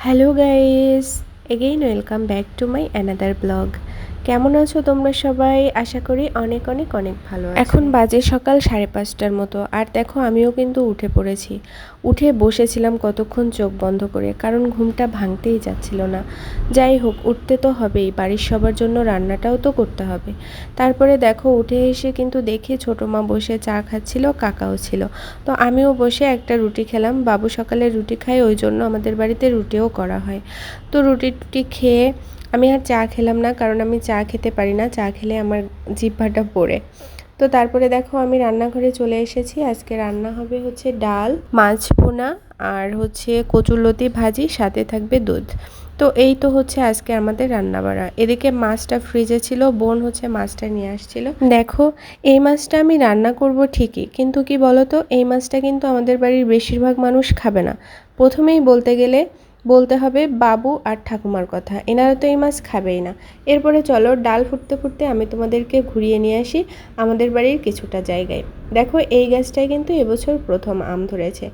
hello guys again welcome back to my another blog কেমন আছো তোমরা সবাই? আশা করি অনেক অনেক অনেক ভালো এখন বাজে সকাল সাড়ে পাঁচটার মতো। আর দেখো, আমিও কিন্তু উঠে পড়েছি। উঠে বসেছিলাম কতক্ষণ চোখ বন্ধ করে, কারণ ঘুমটা ভাঙতেই যাচ্ছিল না। যাই হোক, উঠতে তো হবেই। বাড়ির সবার জন্য রান্নাটাও তো করতে হবে। তারপরে দেখো, উঠে এসে কিন্তু দেখি ছোটো মা বসে চা খাচ্ছিল, কাকাও ছিল। তো আমিও বসে একটা রুটি খেলাম। বাবু সকালে রুটি খাই ওই জন্য আমাদের বাড়িতে রুটিও করা হয়। তো রুটি টুটি খেয়ে আমি আর চা খেলাম না, কারণ আমি চা খেতে পারি না, চা খেলে আমার জিহ্বাটা পড়ে। তো তারপরে দেখো আমি রান্নাঘরে চলে এসেছি। আজকে রান্না হবে হচ্ছে ডাল, মাছ পোনা আর হচ্ছে কচুরলতি ভাজি, সাথে থাকবে দুধ। তো এই তো হচ্ছে আজকে আমাদের রান্না বাড়া এদিকে মাছটা ফ্রিজে ছিল, বোন হচ্ছে মাছটা নিয়ে আসছিল। দেখো, এই মাছটা আমি রান্না করব ঠিকই, কিন্তু কি বলতো, এই মাছটা কিন্তু আমাদের বাড়ির বেশিরভাগ মানুষ খাবে না। প্রথমেই বলতে গেলে বলতে হবে বাবু আর ঠাকুমার কথা। এনারা তো এই মাছ খাবেই না। এরপরে চলো, ডাল ফুটতে ফুটতে আমি তোমাদেরকে ঘুরিয়ে নিয়ে আসি। আমাদের বাড়ির কিছুটা জায়গায়। দেখো, এই গাছটায় কিন্তু এবছর প্রথম আম ধরেছে।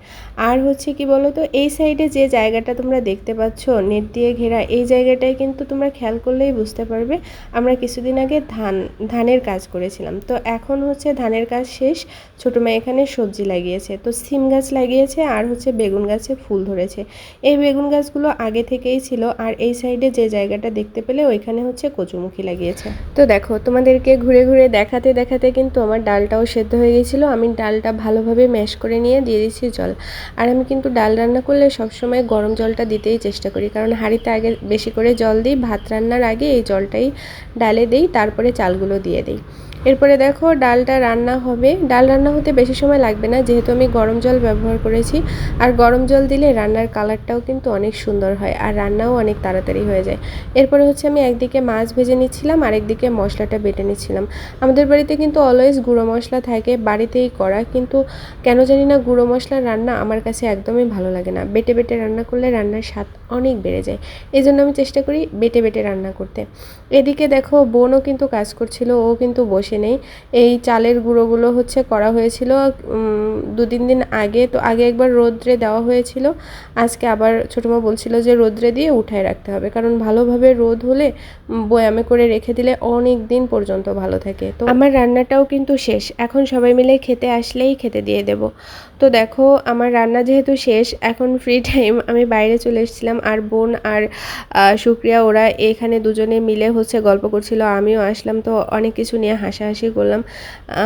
আর হচ্ছে কি বলো তো এই সাইডে যে জায়গাটা তোমরা দেখতে পাচ্ছ, নেট দিয়ে ঘেরা, এই জায়গাটায় কিন্তু তোমরা খেয়াল করলেই বুঝতে পারবে, আমরা কিছুদিন আগে ধান, ধানের কাজ করেছিলাম। তো এখন হচ্ছে ধানের কাজ শেষ, ছোটো মেয়ে এখানে সবজি লাগিয়েছে। তো সিম গাছ লাগিয়েছে আর হচ্ছে বেগুন গাছে ফুল ধরেছে। এই বেগুন গাছগুলো আগে থেকেই ছিল আর এই সাইডে যে জায়গাটা দেখতে পেলে ওইখানে হচ্ছে কচুমুখী লাগিয়েছে। তো দেখো, তোমাদেরকে ঘুরে ঘুরে দেখাতে দেখাতে কিন্তু আমার ডালটাও সেদ্ধ হয়ে গেছিল আমি ডালটা ভালোভাবে ম্যাশ করে নিয়ে দিয়ে দিয়েছি জল। আর আমি কিন্তু ডাল রান্না করলে সবসময় গরম জলটা দিতেই চেষ্টা করি, কারণ হাঁড়িতে আগে বেশি করে জল দিই, ভাত রান্নার আগে এই জলটাই ডালে দিই, তারপরে চালগুলো দিয়ে দিই। এরপরে দেখো ডালটা রান্না হবে। ডাল রান্না হতে বেশি সময় লাগবে না, যেহেতু আমি গরম জল ব্যবহার করেছি। আর গরম জল দিলে রান্নার কালারটাও কিন্তু অনেক সুন্দর হয় আর রান্নাও অনেক তাড়াতাড়ি হয়ে যায়। এরপরে হচ্ছে আমি একদিকে মাছ ভেজে নিচ্ছিলাম আর একদিকে মশলাটা বেটে নিচ্ছিলাম। আমাদের বাড়িতে কিন্তু অলওয়েজ গুঁড়ো মশলা থাকে, বাড়িতেই করা, কিন্তু কেন জানি না গুঁড়ো মশলার রান্না আমার কাছে একদমই ভালো লাগে না। বেটে বেটে রান্না করলে রান্নার স্বাদ অনেক বেড়ে যায়। এই জন্য আমি চেষ্টা করি বেটে বেটে রান্না করতে। এদিকে দেখো বোনও কিন্তু কাজ করছিল, ও কিন্তু বসে নেই। এই চালের গুঁড়োগুলো হচ্ছে করা হয়েছিল দু তিন দিন আগে। তো আগে একবার রোদ্রে দেওয়া হয়েছিল। আজকে আবার ছোটো মা বলছিল যে রোদ্রে দিয়ে উঠায় রাখতে হবে, কারণ ভালোভাবে রোদ হলে বয়ামে করে রেখে দিলে অনেক দিন পর্যন্ত ভালো থাকে। তো আমার রান্নাটাও কিন্তু শেষ। এখন সবাই মিলে খেতে আসলেই খেতে দিয়ে দেব। তো দেখো, আমার রান্না যেহেতু শেষ, এখন ফ্রি টাইম আমি বাইরে চলে এসেছিলাম আর বোন আর সুক্রিয়া ওরা এখানে দুজনে মিলে হচ্ছে গল্প করছিল, আমিও আসলাম, তো অনেক কিছু নিয়ে হাসাহাসি করলাম।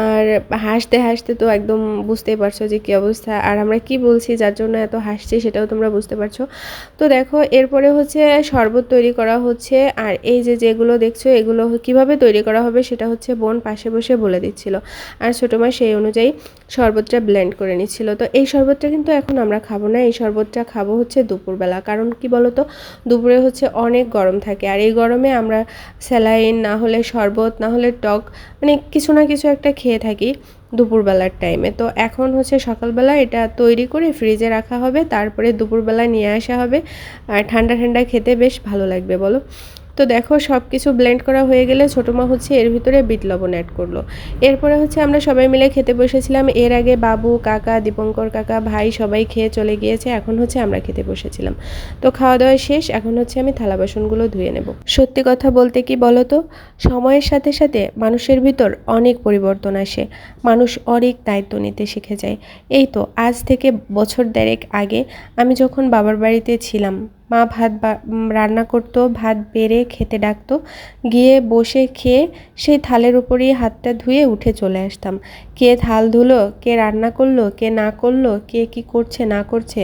আর হাসতে হাসতে তো একদম বুঝতেই পারছ যে কী অবস্থা, আর আমরা কি বলছি, যার জন্য এত হাসছি সেটাও তোমরা বুঝতে পারছ। তো দেখো, এরপরে হচ্ছে শরবত তৈরি করা হচ্ছে, আর এই যে যেগুলো দেখছ, এগুলো কীভাবে তৈরি করা হবে সেটা হচ্ছে বোন পাশে বসে বলে দিচ্ছিল। আর ছোটো মা সেই অনুযায়ী শরবতটা ব্লেন্ড করে নিচ্ছিল। তো এই শরবতটা কিন্তু এখন আমরা খাব না, এই শরবতটা খাব হচ্ছে দুপুরবেলা, কারণ কি বলতো? দুপুরে হচ্ছে অনেক গরম থাকে। আর এই গরমে আমরা স্যালাইন, না হলে শরবত, না হলে টক মানে কিছু না কিছু একটা খেয়ে থাকি দুপুরবেলার টাইমে তো এখন হচ্ছে সকালবেলা এটা তৈরি করে ফ্রিজে রাখা হবে, তারপরে দুপুরবেলা নিয়ে আসা হবে। আর ঠান্ডা ঠান্ডা খেতে বেশ ভালো লাগবে, বলো? তো দেখো সব কিছু ব্লেন্ড করা হয়ে গেলে ছোটো মা হচ্ছে এর ভিতরে বিট লবণ অ্যাড করল। এরপরে হচ্ছে আমরা সবাই মিলে খেতে বসেছিলাম। এর আগে বাবু, কাকা, দীপঙ্কর কাকা, ভাই সবাই খেয়ে চলে গিয়েছে। এখন হচ্ছে আমরা খেতে বসেছিলাম। তো খাওয়া দাওয়া শেষ, এখন হচ্ছে আমি থালা বাসনগুলো ধুয়ে নেব। সত্যি কথা বলতে কি বলো তো? সময়ের সাথে সাথে মানুষের ভিতর অনেক পরিবর্তন আসে। মানুষ অনেক দায়িত্ব নিতে শিখে যায়। এই তো, আজ থেকে বছর দেড়েক আগে আমি যখন বাবার বাড়িতে ছিলাম মা ভাত রান্না করতো, ভাত বেড়ে খেতে ডাকতো। গিয়ে বসে খেয়ে সেই থালের উপরেই হাতটা ধুয়ে উঠে চলে আসতাম। কে থাল ধুলো, কে রান্না করল, কে না করল, কে কি করছে, না করছে,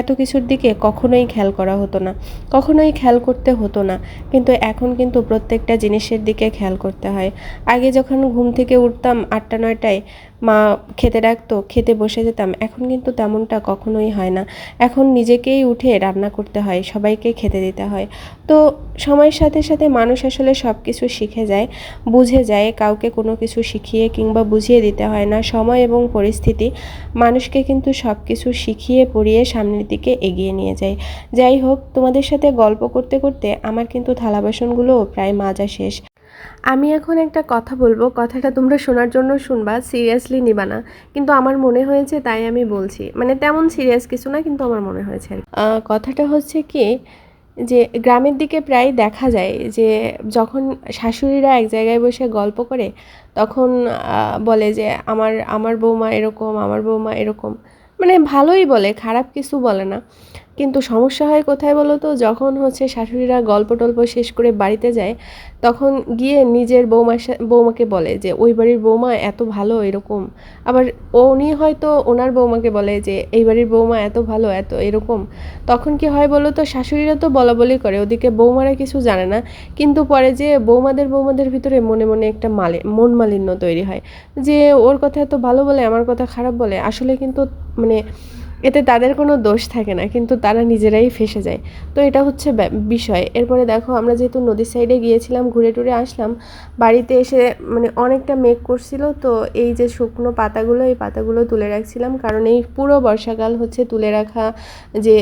এত কিছুর দিকে কখনোই খেয়াল করা হতো না। কখনোই খেয়াল করতে হতো না, কিন্তু এখন কিন্তু প্রত্যেকটা জিনিসের দিকে খেয়াল করতে হয়। আগে যখন ঘুম থেকে উঠতাম আটটা, নয়টায় মা খেতে ডাকতো, খেতে বসে যেতাম। এখন কিন্তু তেমনটা কখনোই হয় না। এখন নিজেকেই উঠে রান্না করতে হয়, সবাইকে খেতে দিতে হয়। তো সময়ের সাথে সাথে মানুষ আসলে সব কিছু শিখে যায়, বুঝে যায়, কাউকে কোনো কিছু শিখিয়ে কিংবা বুঝিয়ে দিতে হয় না। সময় এবং পরিস্থিতি মানুষকে কিন্তু সব কিছু শিখিয়ে পড়িয়ে সামনের দিকে এগিয়ে নিয়ে যায়। যাই হোক, তোমাদের সাথে গল্প করতে করতে আমার কিন্তু থালা বাসনগুলোও প্রায় মাজা শেষ। আমি এখন একটা কথা বলব। কথাটা তোমরা শোনার জন্য শুনবা সিরিয়াসলি নিবা না। কিন্তু আমার মনে হয়েছে তাই আমি বলছি। মানে তেমন সিরিয়াস কিছু না, কিন্তু আমার মনে হয়েছে কথাটা হচ্ছে কি যে, গ্রামের দিকে প্রায় দেখা যায় যে, যখন শাশুড়িরা এক জায়গায় বসে গল্প করে, তখন বলে যে, আমার আমার বৌমা এরকম, আমার বৌমা এরকম। মানে ভালোই বলে, খারাপ কিছু বলে না। কিন্তু সমস্যা হয় কোথায় বলো তো? যখন হচ্ছে শাশুড়িরা গল্প টল্প শেষ করে বাড়িতে যায়, তখন গিয়ে নিজের বৌমার বৌমাকে বলে যে, ওই বাড়ির বৌমা এত ভালো এরকম। আবার উনি হয়তো ওনার বৌমাকে বলে যে, এই বাড়ির বৌমা এত ভালো, এত এরকম। তখন কি হয় বলো তো? শাশুড়িরা তো বলা বলি করে, ওদিকে বৌমারা কিছু জানে না। কিন্তু পরে যে বৌমাদের বৌমাদের ভিতরে মনে মনে একটা মালে, মন মালিন্য তৈরি হয়। যে, ওর কথা এত ভালো বলে, আমার কথা খারাপ বলে। আসলে কিন্তু মানে এতে তাদের কোনো দোষ থাকে না, কিন্তু তারা নিজেরাই ফেসে যায়। তো এটা হচ্ছে বিষয়। এরপরে দেখো, আমরা যেহেতু নদীর সাইডে গিয়েছিলাম, ঘুরে টুরে আসলাম, বাড়িতে এসে মানে অনেকটা মেঘ করছিল, তো এই যে শুকনো পাতাগুলো, এই পাতাগুলো তুলে রাখছিলাম। কারণ এই পুরো বর্ষাকাল হচ্ছে তুলে রাখা যে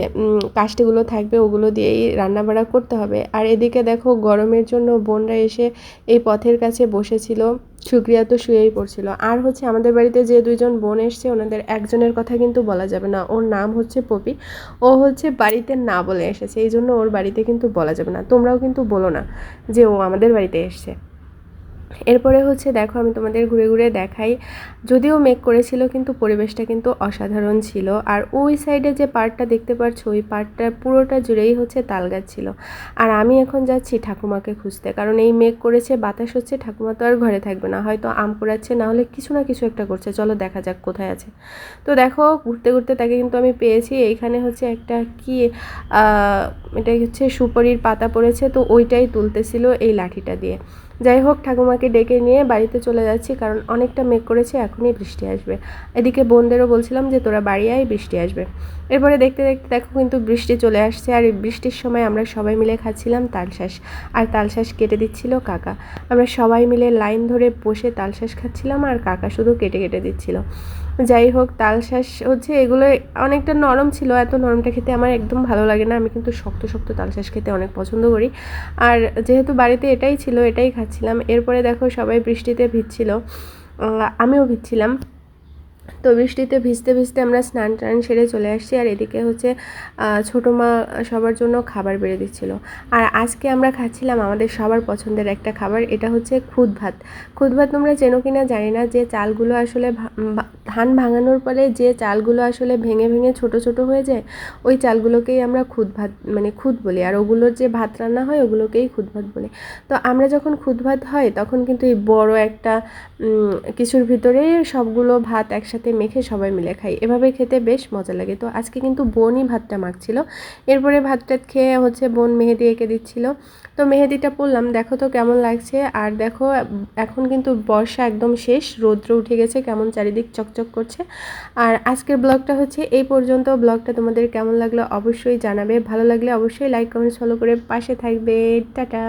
কাষ্টিগুলো থাকবে, ওগুলো দিয়েই রান্নাবাড়া করতে হবে। আর এদিকে দেখো, গরমের জন্য বোনরা এসে এই পথের কাছে বসেছিল। সুক্রিয়া তো শুয়েই পড়ছিল। আর হচ্ছে আমাদের বাড়িতে যে দুইজন বোন এসছে, ওনাদের একজনের কথা কিন্তু বলা যাবে না। ওর নাম হচ্ছে পপি। ও হচ্ছে বাড়িতে না বলে এসেছে। এই জন্য ওর বাড়িতে কিন্তু বলা যাবে না। তোমরাও কিন্তু বলো না যে ও আমাদের বাড়িতে এসছে। এরপরে হচ্ছে দেখো আমি তোমাদের ঘুরে ঘুরে দেখাই। যদিও মেক করেছিল, কিন্তু পরিবেশটা কিন্তু অসাধারণ ছিল। আর ওই সাইডে যে পার্টটা দেখতে পাচ্ছ ওই পার্টটা পুরোটা জুড়েই হচ্ছে তাল গাছ ছিল। আর আমি এখন যাচ্ছি ঠাকুমাকে খুঁজতে, কারণ এই মেঘ করেছে, বাতাস হচ্ছে, ঠাকুমা তো আর ঘরে থাকবে না। হয়তো আম কুড়াচ্ছে না হলে কিছু না কিছু একটা করছে। চলো দেখা যাক কোথায় আছে। তো দেখো, ঘুরতে ঘুরতে তাকে কিন্তু আমি পেয়েছি। এইখানে হচ্ছে একটা কি এটা হচ্ছে সুপারির পাতা পড়েছে, তো ওইটাই তুলতেছিল এই লাঠিটা দিয়ে। যাই হোক, ঠাকুমাকে ডেকে নিয়ে বাড়িতে চলে যাচ্ছি, কারণ অনেকটা মেঘ করেছে, এখনই বৃষ্টি আসবে। এদিকে বোনদেরও বলছিলাম যে, তোরা বাড়ি আয়, বৃষ্টি আসবে। এরপরে দেখতে দেখতে দেখো কিন্তু বৃষ্টি চলে আসছে, আর এই বৃষ্টির সময় আমরা সবাই মিলে খাচ্ছিলাম তালশাঁস, আর তালশাঁস কেটে দিচ্ছিল কাকা। আমরা সবাই মিলে লাইন ধরে বসে তালশাঁস খাচ্ছিলাম, আর কাকা শুধু কেটে কেটে দিচ্ছিল। যাই হোক, তাল শাঁস হচ্ছে এগুলো অনেকটা নরম ছিল, এত নরমটা খেতে আমার একদম ভালো লাগে না। আমি কিন্তু শক্ত শক্ত তাল শাঁস খেতে অনেক পছন্দ করি। আর যেহেতু বাড়িতে এটাই ছিল, এটাই খাচ্ছিলাম, এরপরে দেখো সবাই বৃষ্টিতে ভিজছিল। আমিও ভিজছিলাম। তো বৃষ্টিতে ভিজতে ভিজতে আমরা স্নান টান সেরে চলে আসছি আর এদিকে হচ্ছে ছোটো মা সবার জন্য খাবার বেড়ে দিচ্ছিল। আর আজকে আমরা খাচ্ছিলাম আমাদের সবার পছন্দের একটা খাবার, এটা হচ্ছে খুদ ভাত। খুদ ভাত তোমরা চেনো কিনা জানি না, যে চালগুলো আসলে ধান ভাঙানোর পরে যে চালগুলো আসলে ভেঙে ভেঙে ছোট ছোট হয়ে যায়, ওই চালগুলোকেই আমরা খুদ ভাত মানে খুদ বলি। আর ওগুলোর যে ভাত রান্না হয়, ওগুলোকেই খুদ ভাত বলি। তো আমরা যখন খুদ ভাত হয়, তখন কিন্তু এই বড় একটা কিছুর ভিতরে সবগুলো ভাত একসাথে মেখে সবাই মিলে খাই। এভাবে খেতে বেশ মজা লাগে। তো আজকে কিন্তু বোনই ভাতটা মাখছিল। এরপরে ভাতটা খেয়ে হচ্ছে বোন মেহেদি এঁকে দিচ্ছিল। তো মেহেদিটা পরলাম। দেখো তো কেমন লাগছে। আর দেখো, এখন কিন্তু বর্ষা একদম শেষ। রৌদ্র উঠে গেছে। কেমন চারিদিক চকচক করছে। আর আজকের ব্লগটা হচ্ছে এই পর্যন্ত। ব্লগটা তোমাদের কেমন লাগল অবশ্যই জানাবে। ভালো লাগলে অবশ্যই লাইক কমেন্টস ফলো করে পাশে থাকবে। টাটা!